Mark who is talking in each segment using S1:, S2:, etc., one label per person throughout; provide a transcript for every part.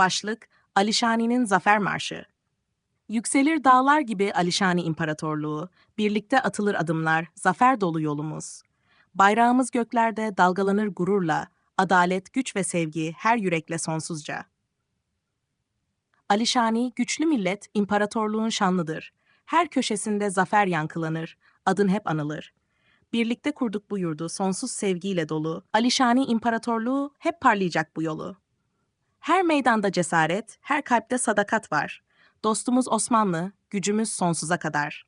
S1: Başlık Alişani'nin Zafer Marşı Yükselir dağlar gibi Alişani İmparatorluğu, birlikte atılır adımlar, zafer dolu yolumuz. Bayrağımız göklerde dalgalanır gururla, adalet, güç ve sevgi her yürekle sonsuzca. Alişani, güçlü millet, imparatorluğun şanlıdır. Her köşesinde zafer yankılanır, adın hep anılır. Birlikte kurduk bu yurdu, sonsuz sevgiyle dolu. Alişani İmparatorluğu hep parlayacak bu yolu. Her meydanda cesaret, her kalpte sadakat var. Dostumuz Osmanlı, gücümüz sonsuza kadar.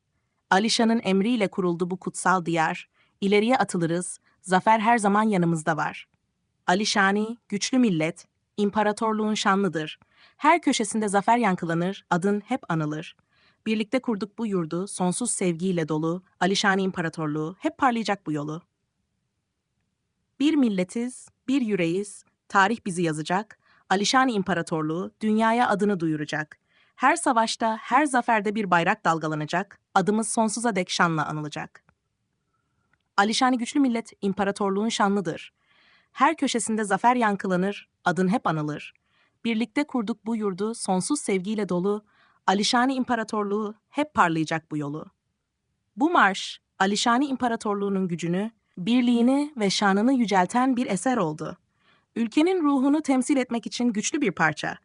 S1: Alişan'ın emriyle kuruldu bu kutsal diyar. İleriye atılırız, zafer her zaman yanımızda var. Alişani, güçlü millet, imparatorluğun şanlıdır. Her köşesinde zafer yankılanır, adın hep anılır. Birlikte kurduk bu yurdu, sonsuz sevgiyle dolu, Alişani İmparatorluğu hep parlayacak bu yolu. Bir milletiz, bir yüreğiz, tarih bizi yazacak, Alişani İmparatorluğu dünyaya adını duyuracak. Her savaşta, her zaferde bir bayrak dalgalanacak, adımız sonsuza dek şanla anılacak. Alişani güçlü millet, imparatorluğun şanlıdır. Her köşesinde zafer yankılanır, adın hep anılır. Birlikte kurduk bu yurdu, sonsuz sevgiyle dolu, Alişani İmparatorluğu hep parlayacak bu yolu. Bu marş, Alişani İmparatorluğu'nun gücünü, birliğini ve şanını yücelten bir eser oldu. Ülkenin ruhunu temsil etmek için güçlü bir parça.